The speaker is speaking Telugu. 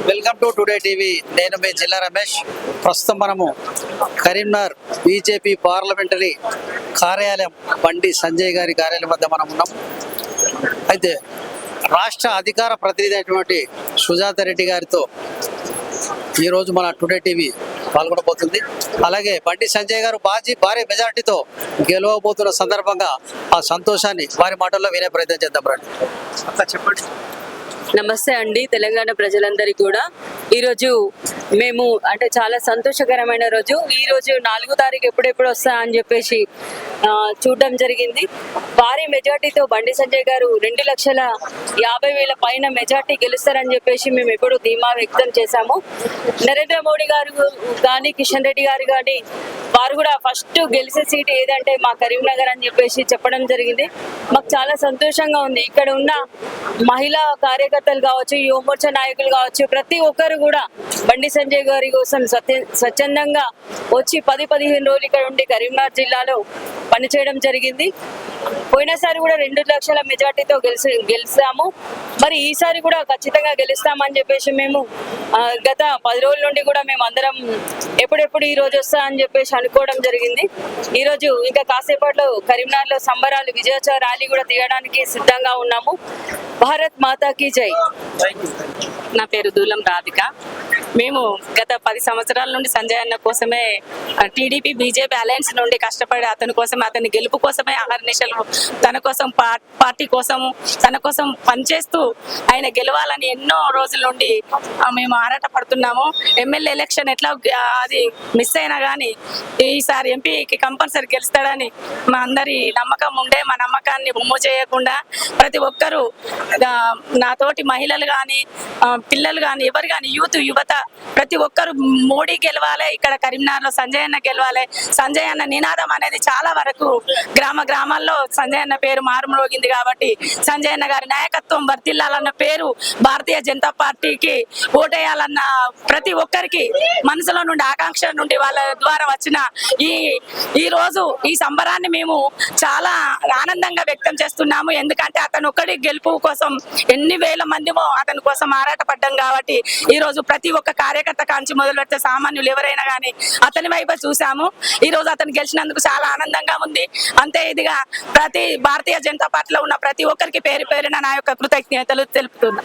Welcome to today TV. నేను మీ జిల్లా రమేష్. ప్రస్తుతం మనము కరీంనగర్ బీజేపీ పార్లమెంటరీ కార్యాలయం బండి సంజయ్ గారి కార్యాలయం వద్ద మనం ఉన్నాం. అయితే రాష్ట్ర అధికార ప్రతినిధి అయినటువంటి సుజాత రెడ్డి గారితో ఈరోజు మన టుడే టీవీ పాల్గొనబోతుంది. అలాగే బండి సంజయ్ గారు బాజీ భారీ మెజార్టీతో గెలవబోతున్న సందర్భంగా ఆ సంతోషాన్ని వారి మాటల్లో వినే ప్రయత్నం చేద్దాం రండి. అక్క చెప్పండి. నమస్తే అండి తెలంగాణ ప్రజలందరికీ కూడా. ఈరోజు మేము అంటే చాలా సంతోషకరమైన రోజు. ఈ రోజు నాలుగో తారీఖు ఎప్పుడెప్పుడు వస్తా అని చెప్పేసి చూడడం జరిగింది. భారీ మెజార్టీతో బండి సంజయ్ గారు రెండు లక్షల యాభై వేల పైన మెజార్టీ గెలుస్తారని చెప్పేసి మేము ఎప్పుడు ధీమా వ్యక్తం చేశాము. నరేంద్ర మోడీ గారు కానీ కిషన్ రెడ్డి గారు కానీ వారు కూడా ఫస్ట్ గెలిచే సీట్ ఏదంటే మా కరీంనగర్ అని చెప్పేసి చెప్పడం జరిగింది. మాకు చాలా సంతోషంగా ఉంది. ఇక్కడ ఉన్న మహిళా కార్యకర్తలు కావచ్చు యువమోర్చా నాయకులు కావచ్చు ప్రతి ఒక్కరు కూడా బండి సంజయ్ గారి కోసం స్వచ్ఛందంగా వచ్చి పది పదిహేను రోజులు ఇక్కడ ఉండి కరీంనగర్ జిల్లాలో పనిచేయడం జరిగింది. పోయినసారి కూడా రెండు లక్షల మెజార్టీతో గెలిచి గెలిచాము. మరి ఈసారి కూడా ఖచ్చితంగా గెలుస్తామని చెప్పేసి మేము గత పది రోజుల నుండి కూడా మేము అందరం ఎప్పుడెప్పుడు ఈ రోజు వస్తా అని చెప్పేసి అనుకోవడం జరిగింది. ఈ రోజు ఇంకా కాసేపట్లో కరీంనగర్లో సంబరాలు విజయోత్సవ ర్యాలీ కూడా తీయడానికి సిద్ధంగా ఉన్నాము. భారత్ మాతాకి జై. నా పేరు దూలం రాధిక. మేము గత పది సంవత్సరాల నుండి సంజయ్ అన్న కోసమే టీడీపీ బీజేపీ అలయన్స్ నుండి కష్టపడి అతని కోసం అతని గెలుపు కోసమే అహర్నిశలు తన కోసం పార్టీ కోసం తన కోసం పనిచేస్తూ ఆయన గెలవాలని ఎన్నో రోజుల నుండి మేము ఆరాట పడుతున్నాము. ఎమ్మెల్యే ఎలక్షన్ ఎట్లా అది మిస్ అయినా కానీ ఈసారి ఎంపీకి కంపల్సరీ గెలుస్తాడని మా అందరి నమ్మకం ఉండే మా నమ్మకాన్ని బొమ్మ చేయకుండా ప్రతి ఒక్కరూ నాతోటి మహిళలు కానీ పిల్లలు కానీ ఎవరు కానీ యూత్ యువత ప్రతి ఒక్కరు మోడీ గెలవాలి ఇక్కడ కరీంనగర్లో సంజయ్ అన్న గెలవాలి. సంజయ్ అన్న నినాదం అనేది చాలా వరకు గ్రామ గ్రామాల్లో సంజయ్ అన్న పేరు మారుమోగింది కాబట్టి సంజయ్ అన్న గారి నాయకత్వం వర్తిల్లాలన్న పేరు భారతీయ జనతా పార్టీకి ఓటేయాలన్న ప్రతి ఒక్కరికి మనసులో నుండి ఆకాంక్ష నుండి వాళ్ళ ద్వారా వచ్చిన ఈ ఈ రోజు ఈ సంబరాన్ని మేము చాలా ఆనందంగా వ్యక్తం చేస్తున్నాము. ఎందుకంటే అతను ఒక్కడి గెలుపు కోసం ఎన్ని వేల మందిమో అతని కోసం ఆరాటపడ్డాం కాబట్టి ఈ రోజు ప్రతి ఒక్క కార్యకర్త కాంచి మొదలు పెడితే సామాన్యులు ఎవరైనా కానీ అతని వైపు చూసాము ఈ రోజు అతను గెలిచినందుకు చాలా ఆనందంగా ఉంది. అంతే ఇదిగా ప్రతి భారతీయ జనతా పార్టీలో ఉన్న ప్రతి ఒక్కరికి పేరు పేరున నా యొక్క కృతజ్ఞతలు తెలుపుతున్నా.